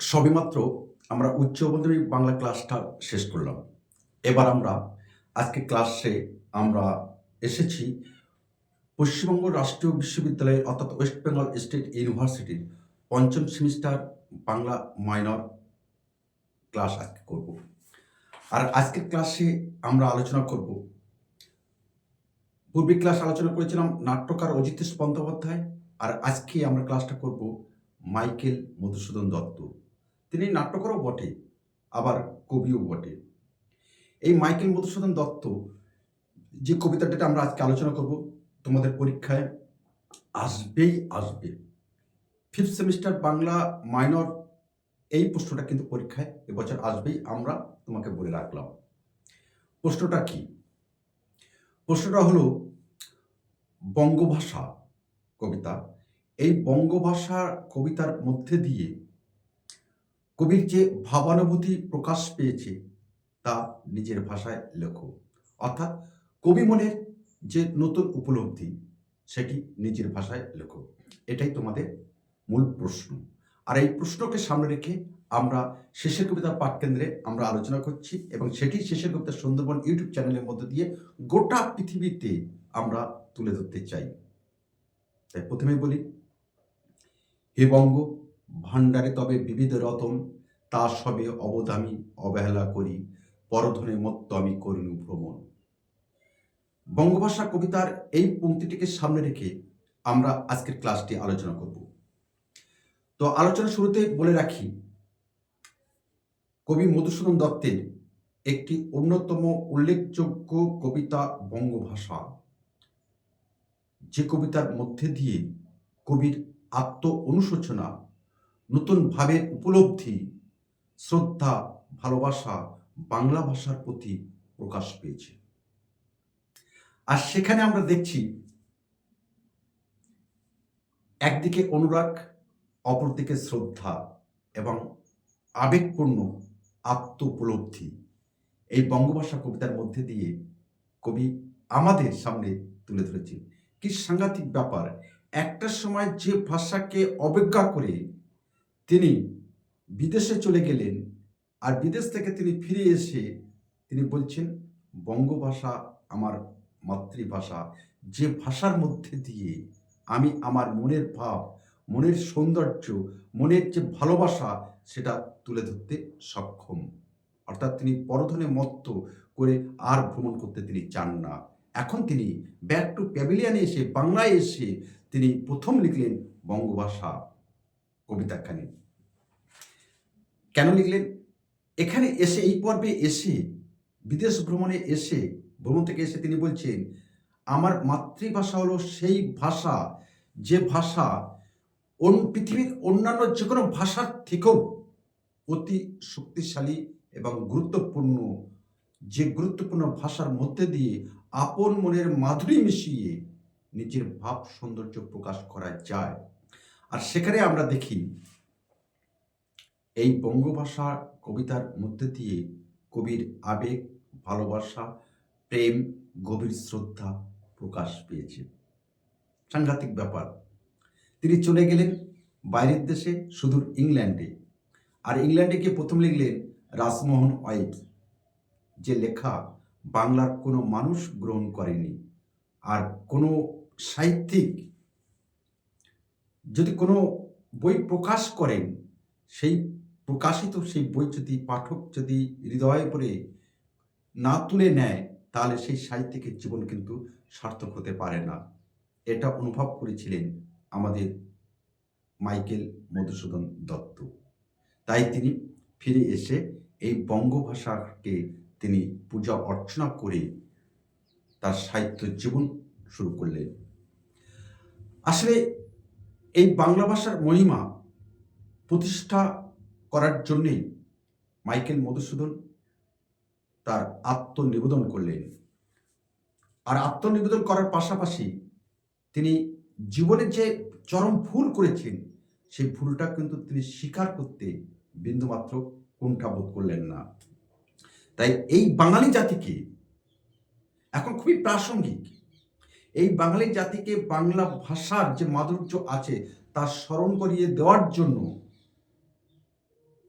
সবেমাত্র আমরা উচ্চ মাধ্যমিক বাংলা ক্লাসটা শেষ করলাম। এবার আমরা আজকে ক্লাসে আমরা এসেছি পশ্চিমবঙ্গ রাষ্ট্রীয় বিশ্ববিদ্যালয় অর্থাৎ ওয়েস্ট বেঙ্গল স্টেট ইউনিভার্সিটির পঞ্চম সেমিস্টার বাংলা মাইনর ক্লাস আজকে করব। আর আজকের ক্লাসে আমরা আলোচনা করব। পূর্বে ক্লাস আলোচনা করেছিলাম নাট্যকার অজিতেশ বন্দ্যোপাধ্যায়, আর আজকে আমরা ক্লাসটা করব মাইকেল মধুসূদন দত্ত। তিনি নাট্যকারও বটে, আবার কবিও বটে। এই মাইকেল মধুসূদন দত্ত যে কবিতাটা আমরা আজকে আলোচনা করব, তোমাদের পরীক্ষায় আসবেই আসবে। ফিফথ সেমিস্টার বাংলা মাইনর এই প্রশ্নটা কিন্তু পরীক্ষায় এবছর আসবেই, আমরা তোমাকে বলে রাখলাম। প্রশ্নটা কি? প্রশ্নটা হলো, বঙ্গভাষা কবিতা। এই বঙ্গভাষা কবিতার মধ্যে দিয়ে কবির যে ভাবানুভূতি প্রকাশ পেয়েছে, তা নিজের ভাষায় লেখো। অর্থাৎ কবি মনের যে নতুন উপলব্ধি, সেটি নিজের ভাষায় লেখো। এটাই তোমাদের মূল প্রশ্ন। আর এই প্রশ্নকে সামনে রেখে আমরা শেষের কবিতা পাঠ কেন্দ্রে আমরা আলোচনা করছি এবং সেটি শেষের কবিতা সুন্দরবন ইউটিউব চ্যানেলের মধ্যে দিয়ে গোটা পৃথিবীতে আমরা তুলে ধরতে চাই। তাই প্রথমে বলি, হে বঙ্গ ভাণ্ডারে তবে বিবিধ রতন, তা সবে অবদামি অবহেলা করি, পরধনে মত্ত আমি করিনু ভ্রমণ। বঙ্গভাষা কবিতার এই পংক্তিটিকে সামনে রেখে আমরা আজকের ক্লাসটি আলোচনা করব। তো আলোচনা শুরুতে বলে রাখি, কবি মধুসূদন দত্তের একটি অন্যতম উল্লেখযোগ্য কবিতা বঙ্গভাষা। যে কবিতার মধ্যে দিয়ে কবির আত্ম অনুশোচনা নতুন ভাবের উপলব্ধি, শ্রদ্ধা, ভালোবাসা বাংলা ভাষার প্রতি প্রকাশ পেয়েছে। আর সেখানে আমরা দেখছি, একদিকে অনুরাগ, অপরদিকে শ্রদ্ধা এবং আবেগপূর্ণ আত্ম উপলব্ধি এই বঙ্গভাষা কবিতার মধ্যে দিয়ে কবি আমাদের সামনে তুলে ধরেছেন। কি সাংঘাতিক ব্যাপার, একটা সময় যে ভাষাকে অবজ্ঞা করে তিনি বিদেশে চলে গেলেন আর বিদেশ থেকে তিনি ফিরে এসে তিনি বলছেন, বঙ্গভাষা আমার মাতৃভাষা। যে ভাষার মধ্যে দিয়ে আমি আমার মনের ভাব, মনের সৌন্দর্য, মনের যে ভালোবাসা, সেটা তুলে ধরতে সক্ষম। অর্থাৎ তিনি পরধনে মত্ত করে আর ভ্রমণ করতে তিনি চান না। এখন তিনি ব্যাক টু প্যাভিলিয়ানে এসে, বাংলায় এসে তিনি প্রথম লিখলেন বঙ্গভাষা। কবিতাখানি কেন লিখলেন? এখানে এসে, এই পর্বে এসে, বিদেশ ভ্রমণে এসে, ভ্রমণ থেকে এসে তিনি বলছেন, আমার মাতৃভাষা হলো সেই ভাষা, যে ভাষা পৃথিবীর অন্যান্য যে কোনো ভাষার থেকেও অতি শক্তিশালী এবং গুরুত্বপূর্ণ, যে গুরুত্বপূর্ণ ভাষার মধ্যে দিয়ে আপন মনের মাধুরী মিশিয়ে নিজের ভাব সৌন্দর্য প্রকাশ করা যায়। আর সেখানে আমরা দেখি এই বঙ্গভাষা কবিতার মধ্যে দিয়ে কবির আবেগ, ভালোবাসা, প্রেম, গভীর শ্রদ্ধা প্রকাশ পেয়েছে। সাংঘাতিক ব্যাপার। তিনি চলে গেলেন বাইরের দেশে, সুদূর ইংল্যান্ডে। আর ইংল্যান্ডে গিয়ে প্রথম লিখলেন রাসমোহন ওয়াইট যে লেখা বাংলার কোনো মানুষ গ্রহণ করেনি। আর কোনো সাহিত্যিক যদি কোনো বই প্রকাশ করেন, সেই প্রকাশিত সেই বই যদি পাঠক যদি হৃদয়ে পড়ে না তুলে নেয়, তাহলে সেই সাহিত্যিকের জীবন কিন্তু সার্থক হতে পারে না। এটা অনুভব করেছিলেন আমাদের মাইকেল মধুসূদন দত্ত। তাই তিনি ফিরে এসে এই বঙ্গভাষাকে তিনি পূজা অর্চনা করে তার সাহিত্য জীবন শুরু করলেন। আসলে এই বাংলা ভাষার মহিমা প্রতিষ্ঠা করার জন্যেই মাইকেল মধুসূদন তার আত্মনিবেদন করলেন। আর আত্মনিবেদন করার পাশাপাশি তিনি জীবনে যে চরম ভুল করেছেন, সেই ভুলটা কিন্তু তিনি স্বীকার করতে বিন্দুমাত্র কুণ্ঠাবোধ করলেন না। তাই এই বাঙালি জাতিকে এখন খুবই প্রাসঙ্গিক। এই বাঙালি জাতিকে বাংলা ভাষার যে মাধুর্য আছে, তা স্মরণ করিয়ে দেওয়ার জন্য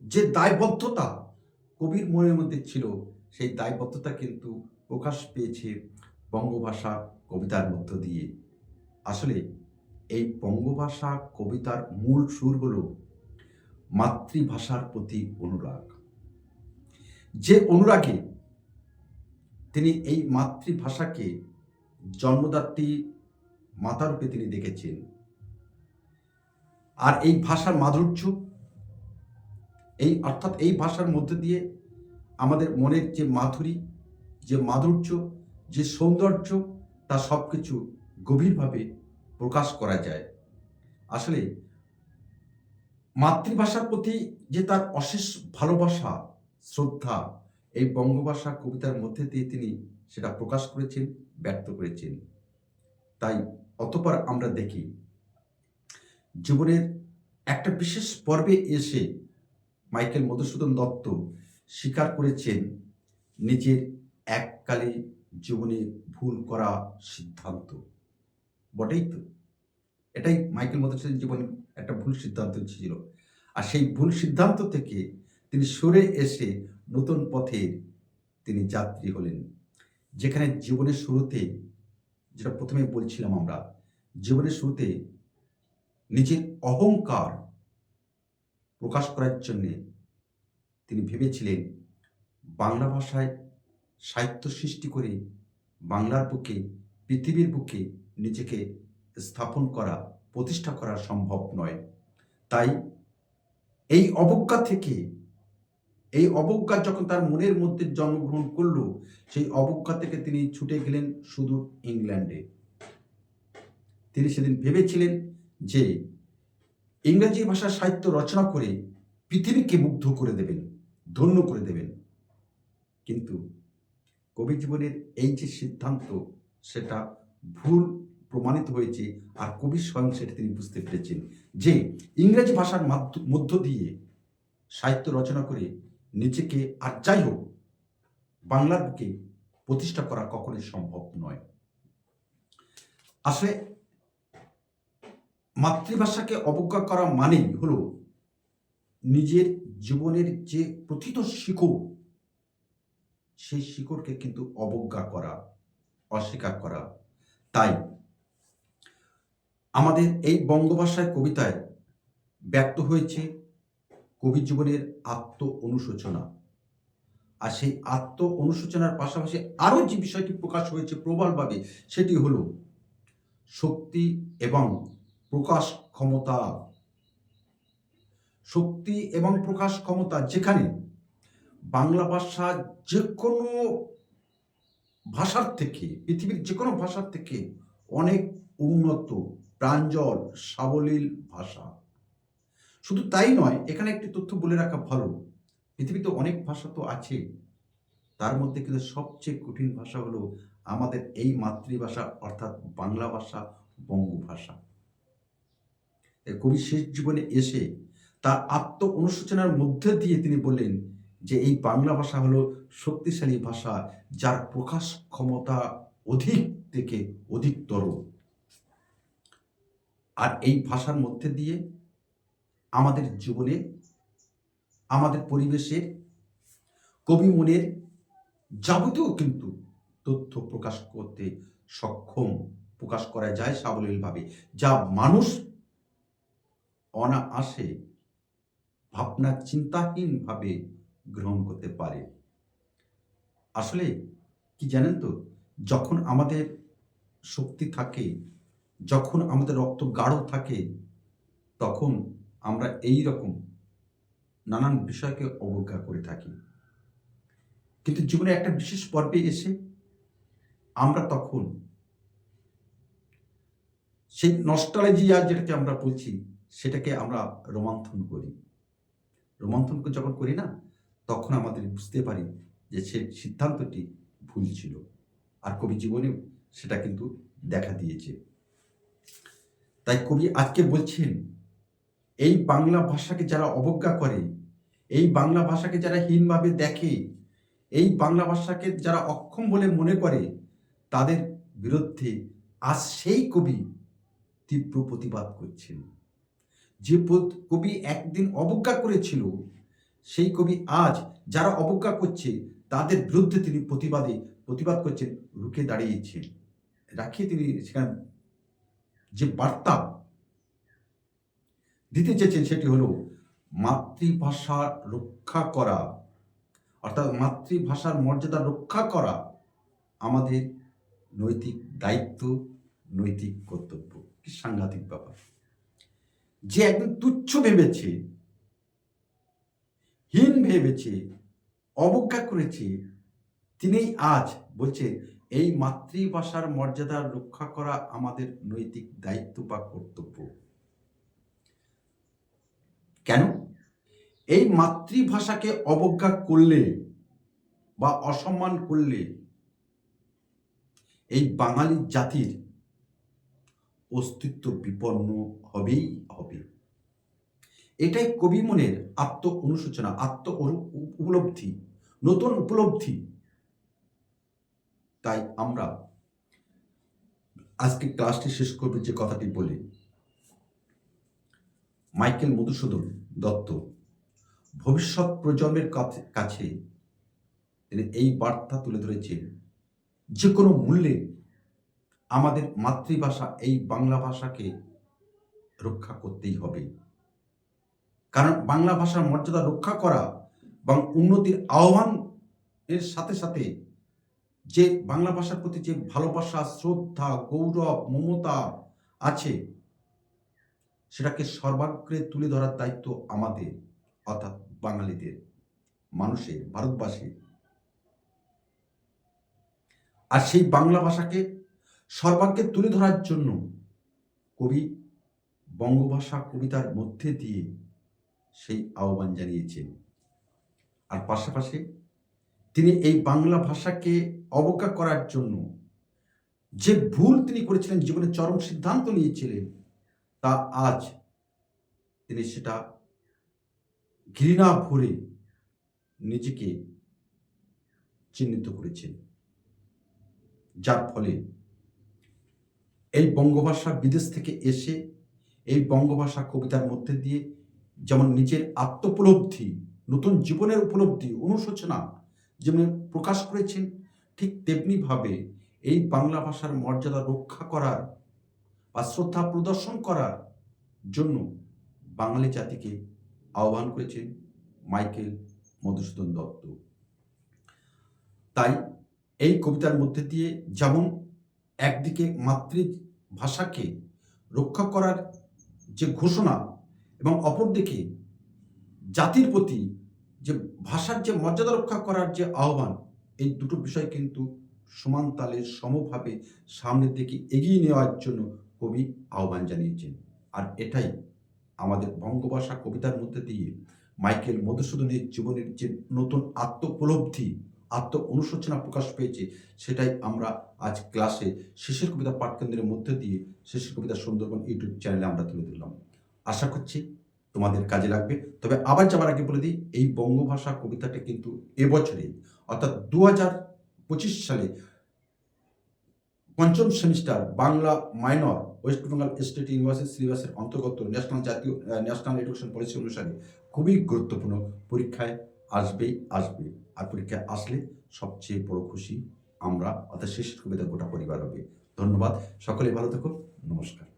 যে দায়বদ্ধতা কবির মনের মধ্যে ছিল, সেই দায়বদ্ধতা কিন্তু প্রকাশ পেয়েছে বঙ্গভাষা কবিতার মধ্য দিয়ে। আসলে এই বঙ্গভাষা কবিতার মূল সুর হল মাতৃভাষার প্রতি অনুরাগ। যে অনুরাগে তিনি এই মাতৃভাষাকে জন্মদাত্রী মাতারূপে তিনি দেখেছেন। আর এই ভাষার মাধুর্য, এই অর্থাৎ এই ভাষার মধ্যে দিয়ে আমাদের মনের যে মাধুরী, যে মাধুর্য, যে সৌন্দর্য, তা সব কিছু গভীরভাবে প্রকাশ করা যায়। আসলে মাতৃভাষার প্রতি যে তার অশেষ ভালোবাসা, শ্রদ্ধা, এই বঙ্গভাষা কবিতার মধ্যে দিয়ে তিনি সেটা প্রকাশ করেছেন। ব্যক্ত করেছেন। তাই অতপর আমরা দেখি, জীবনের একটা বিশেষ পর্বে এসে মাইকেল মধুসূদন দত্ত স্বীকার করেছেন নিজের এককালে জীবনে ভুল করা সিদ্ধান্ত। বটেই তো। এটাই মাইকেল মধুসূদন জীবনে একটা ভুল সিদ্ধান্ত ছিল। আর সেই ভুল সিদ্ধান্ত থেকে তিনি সরে এসে নতুন পথে তিনি যাত্রী হলেন। যেখানে জীবনের শুরুতে, যেটা প্রথমে বলছিলাম আমরা, জীবনের শুরুতে নিজের অহংকার প্রকাশ করার জন্যে তিনি ভেবেছিলেন বাংলা ভাষায় সাহিত্য সৃষ্টি করে বাংলার বুকে, পৃথিবীর বুকে নিজেকে স্থাপন করা, প্রতিষ্ঠা করা সম্ভব নয়। তাই এই অবজ্ঞা থেকে এই অবজ্ঞা যখন তার মনের মধ্যে জন্মগ্রহণ করল, সেই অবজ্ঞা থেকে তিনি ছুটে গেলেন শুধু ইংল্যান্ডে। তিনি সেদিন ভেবেছিলেন যে ইংরেজি ভাষার সাহিত্য রচনা করে পৃথিবীকে মুগ্ধ করে দেবেন, ধন্য করে দেবেন। কিন্তু কবি জীবনের এই যে সিদ্ধান্ত, সেটা ভুল প্রমাণিত হয়েছে আর কবি স্বয়ং সেটা তিনি বুঝতে পেরেছেন যে ইংরেজি ভাষার মধ্য দিয়ে সাহিত্য রচনা করে নিজেকে আর যাই হোক বাংলার বুকে প্রতিষ্ঠা করা কখনোই সম্ভব নয়। আসলে মাতৃভাষাকে অবজ্ঞা করা মানেই হলো নিজের জীবনের যে প্রথিত শিকড়, সেই শিকড়কে কিন্তু অবজ্ঞা করা, অস্বীকার করা। তাই আমাদের এই বঙ্গভাষায় কবিতায় ব্যক্ত হয়েছে কবি জীবনের আত্ম অনুশোচনা। আর সেই আত্ম অনুশোচনার পাশাপাশি আরও যে বিষয়টি প্রকাশ হয়েছে প্রবলভাবে, সেটি হল শক্তি এবং প্রকাশ ক্ষমতা। শক্তি এবং প্রকাশ ক্ষমতা যেখানে বাংলা ভাষা যে কোনো ভাষার থেকে, পৃথিবীর যে কোনো ভাষার থেকে অনেক উন্নত, প্রাঞ্জল, সাবলীল ভাষা। শুধু তাই নয়, এখানে একটি তথ্য বলে রাখা ভালো। পৃথিবীতে অনেক ভাষা তো আছে। তার মধ্যে কিন্তু সবচেয়ে কঠিন ভাষা হলো আমাদের এই মাতৃভাষা, অর্থাৎ বাংলা ভাষা, বঙ্গভাষা। এই কবি শেষ জীবনে এসে তার আত্ম অনুশোচনার মধ্যে দিয়ে তিনি বললেন যে এই বাংলা ভাষা হলো শক্তিশালী ভাষা, যার প্রকাশ ক্ষমতা অধিক থেকে অধিকতর। আর এই ভাষার মধ্যে দিয়ে আমাদের জীবনে, আমাদের পরিবেশের কবি মনের যাবতীয় কিন্তু তথ্য প্রকাশ করতে সক্ষম প্রকাশ করা যায় সাবলীলভাবে, যা মানুষ অনায়াসে ভাবনা চিন্তাহীনভাবে গ্রহণ করতে পারে। আসলে কি জানেন তো, যখন আমাদের শক্তি থাকে, যখন আমাদের রক্ত গাঢ় থাকে, তখন আমরা এই রকম নানান বিষয়কে অবজ্ঞা করে থাকি। কিন্তু জীবনে একটা বিশেষ পর্বে এসে আমরা তখন সেই নস্টালজিয়া যেটাকে আমরা বলছি, সেটাকে আমরা রোমান্থন করি। রোমান্থন যখন করি না, তখন আমাদের বুঝতে পারি যে সে সিদ্ধান্তটি ভুল ছিল। আর কবি জীবনেও সেটা কিন্তু দেখা দিয়েছে। তাই কবি আজকে বলছেন এই বাংলা ভাষাকে যারা অবজ্ঞা করে, এই বাংলা ভাষাকে যারা হীনভাবে দেখে, এই বাংলা ভাষাকে যারা অক্ষম বলে মনে করে, তাদের বিরুদ্ধে আজ সেই কবি তীব্র প্রতিবাদ করছেন। যে কবি একদিন অবজ্ঞা করেছিল, সেই কবি আজ যারা অবজ্ঞা করছে, তাদের বিরুদ্ধে তিনি প্রতিবাদে, প্রতিবাদ করছেন, রুখে দাঁড়িয়েছেন। রাখিয়ে তিনি সেখানে যে বার্তা দিতে চেয়েছেন সেটি হলো মাতৃভাষা রক্ষা করা। অর্থাৎ মাতৃভাষার মর্যাদা রক্ষা করা আমাদের নৈতিক দায়িত্ব, নৈতিক কর্তব্য। কি সাংঘাতিক ব্যাপার। যে একদম তুচ্ছ ভেবেছে, হীন ভেবেছে, অবজ্ঞা করেছে তিনি আজ বলছে এই মাতৃভাষার মর্যাদা রক্ষা করা আমাদের নৈতিক দায়িত্ব বা কর্তব্য। কেন? এই মাতৃভাষাকে অবজ্ঞা করলে বা অসম্মান করলে এই বাঙালি জাতির অস্তিত্ব বিপন্ন হবেই হবে। এটাই কবি মনের আত্ম অনুশোচনা, আত্ম উপলব্ধি, নতুন উপলব্ধি। তাই আমরা আজকে ক্লাসটি শেষ করবে যে কথাটি বলে। মাইকেল মধুসূদন দত্ত। ভবিষ্যৎ প্রজন্মের কাছে- তিনি এই বার্তা তুলে ধরেছেন, যে কোনো মূল্যে আমাদের মাতৃভাষা এই বাংলা ভাষাকে রক্ষা করতেই হবে। কারণ বাংলা ভাষার মর্যাদা রক্ষা করা এবং উন্নতির আহ্বান এর সাথে সাথে যে বাংলা ভাষার প্রতি যে ভালোবাসা, শ্রদ্ধা, গৌরব, মমতা আছে সেটাকে সর্বাগ্রে তুলে ধরার দায়িত্ব আমাদের, অর্থাৎ বাঙালিদের, মানুষের, ভারতবাসীর। আর সেই বাংলা ভাষাকে সর্বাগ্রে তুলে ধরার জন্য কবি, বঙ্গভাষা কবিতার মধ্যে দিয়ে সেই আহ্বান জানিয়েছেন। আর পাশাপাশি তিনি এই বাংলা ভাষাকে অবজ্ঞা করার জন্য যে ভুল তিনি করেছিলেন, জীবনে চরম সিদ্ধান্ত নিয়েছিলেন তা আজ তিনি সেটা ঘৃণা ভরে নিজেকে চিহ্নিত করেছেন। যার ফলে এই বঙ্গভাষা বিদেশ থেকে এসে, এই বঙ্গভাষা কবিতার মধ্যে দিয়ে যেমন নিজের আত্মোপলব্ধি, নতুন জীবনের উপলব্ধি, অনুশোচনা যেমন প্রকাশ করেছেন, ঠিক তেমনিভাবে এই বাংলা ভাষার মর্যাদা রক্ষা করার বা শ্রদ্ধা প্রদর্শন করার জন্য বাঙালি জাতিকে আহ্বান করেছেন মাইকেল মধুসূদন দত্ত। তাই এই কবিতার মধ্যে দিয়ে যেমন একদিকে মাতৃভাষাকে রক্ষা করার যে ঘোষণা এবং অপরদিকে জাতির প্রতি যে ভাষার যে মর্যাদা রক্ষা করার যে আহ্বান, এই দুটো বিষয় কিন্তু সমান তালে সমভাবে সামনের দিকে এগিয়ে নেওয়ার জন্য কবি আহ্বান জানিয়েছেন। আর এটাই আমাদের বঙ্গভাষা কবিতার মধ্যে দিয়ে মাইকেল মধুসূদনের জীবনের যে নতুন আত্মোপলব্ধি আত্ম অনুশোচনা প্রকাশ পেয়েছে, সেটাই আমরা আজ ক্লাসে শেষের কবিতা পাঠকেন্দ্রের মধ্যে দিয়ে শেষের কবিতা সুন্দরবন ইউটিউব চ্যানেলে আমরা তুলে ধরলাম। আশা করছি তোমাদের কাজে লাগবে। তবে আবার যাবার আগে বলে দিই, এই বঙ্গভাষা কবিতাটা কিন্তু এবছরে অর্থাৎ দু হাজার পঁচিশ সালে পঞ্চম semester Bangla minor West Bengal State University সিলেবাসের অন্তর্গত ন্যাশনাল জাতীয় ন্যাশনাল এডুকেশন পলিসি অনুসারে খুবই গুরুত্বপূর্ণ। পরীক্ষায় আসবেই আসবে, আর পরীক্ষায় আসলে সবচেয়ে বড় খুশি আমরা, অর্থাৎ শেষের কবিতা গোটা পরিবার হবে। ধন্যবাদ, সকলে ভালো থাকুন, নমস্কার।